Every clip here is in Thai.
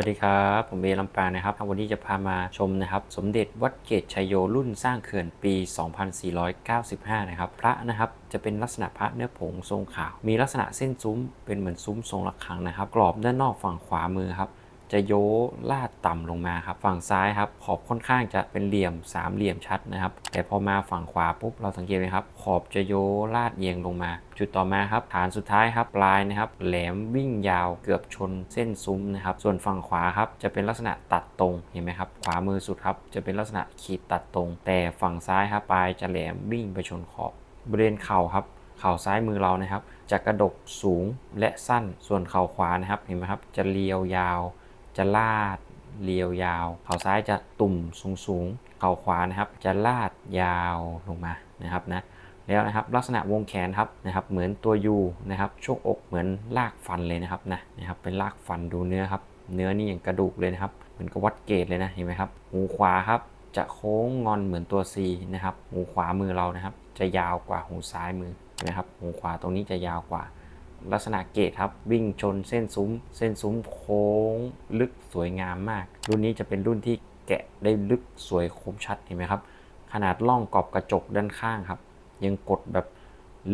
วัสดีครับ ผมเบลำปางนะครับ วันนี้จะพามาชมนะครับ สมเด็จวัดเกตชัยโยรุ่นสร้างเขื่อนปี 2495 นะครับ พระนะครับจะเป็นลักษณะพระเนื้อผงทรงขาว มีลักษณะเส้นซุ้มเป็นเหมือนซุ้มทรงระฆังนะครับ กรอบด้านนอกฝั่งขวามือครับ จะโยลาดต่ำลงมาครับฝั่งซ้ายครับ ขอบค่อนข้างจะเป็นเหลี่ยมสามเหลี่ยมชัดนะครับ แต่พอมาฝั่งขวาปุ๊บเราสังเกตไหมครับ ขอบจะโยลาดเอียงลงมา จุดต่อมาครับ ฐานสุดท้ายครับปลายนะครับ แหลมวิ่งยาวเกือบชนเส้นซุ้มนะครับ ส่วนฝั่งขวาครับจะเป็นลักษณะตัดตรงเห็นไหมครับ ขวามือสุดครับจะเป็นลักษณะขีดตัดตรง แต่ฝั่งซ้ายครับปลายจะแหลมวิ่งไปชนขอบบริเวณเข่าครับเข่าซ้ายมือเรานะครับ จะกระดกสูงและสั้นส่วนเข่าขวานะครับเห็นไหมครับ จะเรียวยาว จะลาดเรียวยาว เข่าซ้ายจะตุ่มสูงสูงเข่าขวานะครับ จะลาดยาวลงมานะครับนะแล้วนะครับลักษณะวงแขนครับนะครับ เหมือนตัวยูนะครับช่วงอกเหมือนลากฟันเลยนะครับนะนะครับเป็นลากฟันดูเนื้อครับ เนื้อนี่อย่างกระดูกเลยนะครับเหมือนกับวัดเกตเลยนะเห็นไหมครับหูขวาครับจะโค้งงอนเหมือนตัว C นะครับ หูขวามือเรานะครับ จะยาวกว่าหูซ้ายมือนไหมครับ หูขวาตรงนี้จะยาวกว่า ลักษณะเกตครับ วิ่งชนเส้นซุ้ม เส้นซุ้มโค้งลึกสวยงามมาก รุ่นนี้จะเป็นรุ่นที่แกะได้ลึกสวยคมชัดเห็นไหมครับ ขนาดล่องกรอบกระจกด้านข้างครับ ยังกดแบบ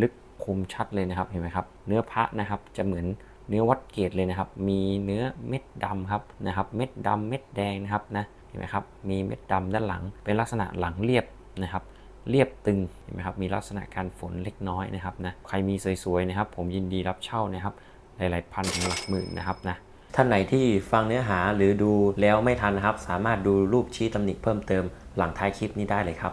ลึกคมชัดเลยนะครับเห็นไหมครับ เนื้อพระนะครับจะเหมือนเนื้อวัดเกตเลยนะครับ มีเนื้อเม็ดดำครับนะครับ เม็ดดำเม็ดแดงนะครับนะเห็นไหมครับ มีเม็ดดำด้านหลังเป็นลักษณะหลังเรียบนะครับ เรียบตึงเห็นไหมครับมีลักษณะการฝนเล็กน้อยนะครับนะใครมีสวยๆนะครับ ผมยินดีรับเช่านะครับหลายๆพันถึงหลักหมื่นนะครับนะท่านไหนที่ฟังเนื้อหาหรือดูแล้วไม่ทันนะครับ สามารถดูรูปชี้ตำหนิเพิ่มเติมหลังท้ายคลิปนี้ได้เลยครับ